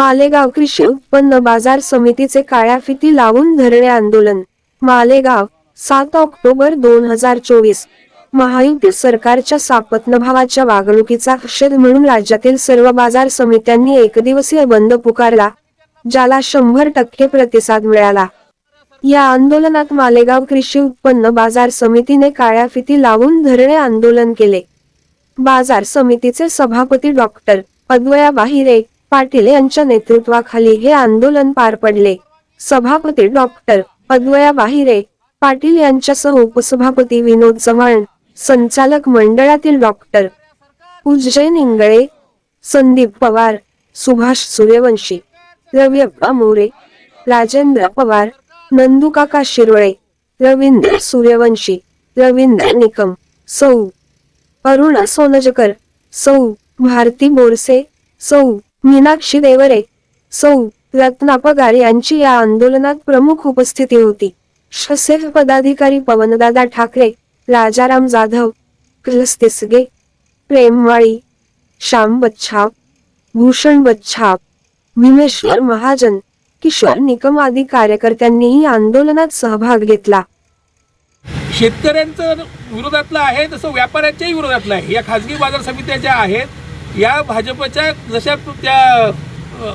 मालेगाव कृषी उत्पन्न बाजार समितीचे काळ्या फिती लावून धरणे आंदोलन. मालेगाव सात ऑक्टोबर दोन हजार चोवीस. महायुती सरकारच्या सापत्न भावाच्या वागणुकीचा निषेध म्हणून राज्यातील सर्व बाजार समित्यांनी एकदिवसीय बंद पुकारला ज्याला शंभर टक्के प्रतिसाद मिळाला. या आंदोलनात मालेगाव कृषी उत्पन्न बाजार समितीने काळ्या फिती लावून धरणे आंदोलन केले. बाजार समितीचे सभापती डॉक्टर अद्वया बाहिरे पाटील यांच्या नेतृत्वाखाली हे आंदोलन पार पडले. सभापती डॉक्टर अद्वया बाहिरे पाटील यांच्यासह उपसभापती विनोद चव्हाण संचालक मंडळातील डॉक्टर उज्जैन इंगळे संदीप पवार सुभाष सूर्यवंशी रविअप्पा मोरे राजेंद्र पवार नंदुकाका शिरोळे रवींद्र सूर्यवंशी रवींद्र निकम सौ अरुणा सोनजकर सौ भारती बोरसे सौ मीनाक्षी देवरे सौ रत्ना पगार यांची या आंदोलनात प्रमुख उपस्थिती होती. शसेफ पदाधिकारी पवनदादा ठाकरे राजाराम जाधव क्लस तिसगे प्रेमवाळी श्याम बच्छाप भूषण बच्छाप भीमेश्वर महाजन किशोर निकम आदी कार्यकर्त्यांनीही आंदोलनात सहभाग घेतला. शेतकऱ्यांचं विरोधातलं आहे तसं व्यापाऱ्यांच्याही विरोधातलं आहे. या खासगी बाजार समित्या ज्या आहेत या भाजपच्या जशा त्या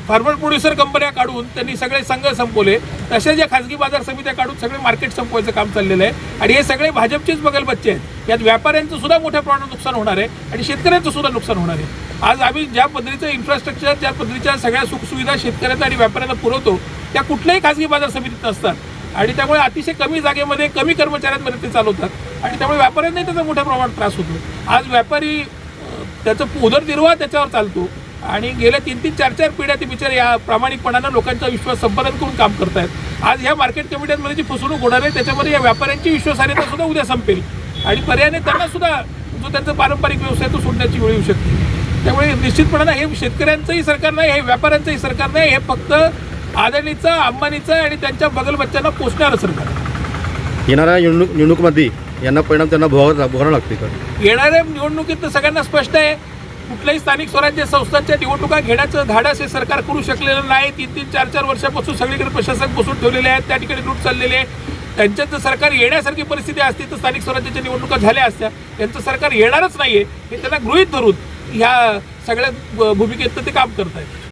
फार्मर प्रोड्युसर कंपन्या काढून त्यांनी सगळे संघ संपवले तशा ज्या खाजगी बाजार समित्या काढून सगळे मार्केट संपवायचं काम चाललेलं आहे. आणि हे सगळे भाजपचेच बगलबच्चे आहेत. यात व्यापाऱ्यांचं सुद्धा मोठ्या प्रमाणात नुकसान होणार आहे आणि शेतकऱ्यांचं सुद्धा नुकसान होणार आहे. आज आम्ही ज्या पद्धतीचं इन्फ्रास्ट्रक्चर ज्या पद्धतीच्या सगळ्या सुखसुविधा शेतकऱ्यांना आणि व्यापाऱ्यांना पुरवतो त्या कुठल्याही खाजगी बाजार समितीत नसतात. आणि त्यामुळे अतिशय कमी जागेमध्ये कमी कर्मचाऱ्यांमध्ये ते चालवतात. आणि त्यामुळे व्यापाऱ्यांनाही त्याचा मोठ्या प्रमाणात त्रास होतो. आज व्यापारी त्याचं उदरनिर्वाह त्याच्यावर चालतो. आणि गेल्या तीन तीन चार चार पिढ्या ते बिचारे या प्रामाणिकपणानं लोकांचा विश्वास संपादन करून काम करतायत. आज ह्या मार्केट कमिट्यांमध्ये जी फसवणूक होणार आहे त्याच्यामध्ये या व्यापाऱ्यांची विश्वासार्हता सुद्धा उद्या संपेल. आणि पर्यायाने त्यांना सुद्धा जो त्यांचा पारंपरिक व्यवसाय तो सोडण्याची वेळ येऊ शकते. त्यामुळे निश्चितपणानं हे शेतकऱ्यांचंही सरकार नाही हे व्यापाऱ्यांचंही सरकार नाही हे फक्त अदानीचं अंबानीचं आणि त्यांच्या बगल बच्च्यांना पोचणारं सरकार. येणाऱ्या निवडणूक निवडणूकमध्ये यांना परिणाम त्यांना भोगावा भोगावं लागते का येणाऱ्या निवडणुकीत तर सगळ्यांना स्पष्ट आहे कुठल्याही स्थानिक स्वराज्य संस्थांच्या निवडणुका घेण्याचं धाडस हे सरकार करू शकलेलं नाही. तीन तीन चार चार वर्षापासून सगळीकडे प्रशासक बसून ठेवलेले आहेत त्या ठिकाणी लूट चाललेले आहे. त्यांच्यात जर सरकार येण्यासारखी परिस्थिती असती तर स्थानिक स्वराज्याच्या निवडणुका झाल्या असत्या. त्यांचं सरकार येणारच नाही आहे हे त्यांना गृहीत धरून ह्या सगळ्या भ- भूमिकेत ते काम करत आहेत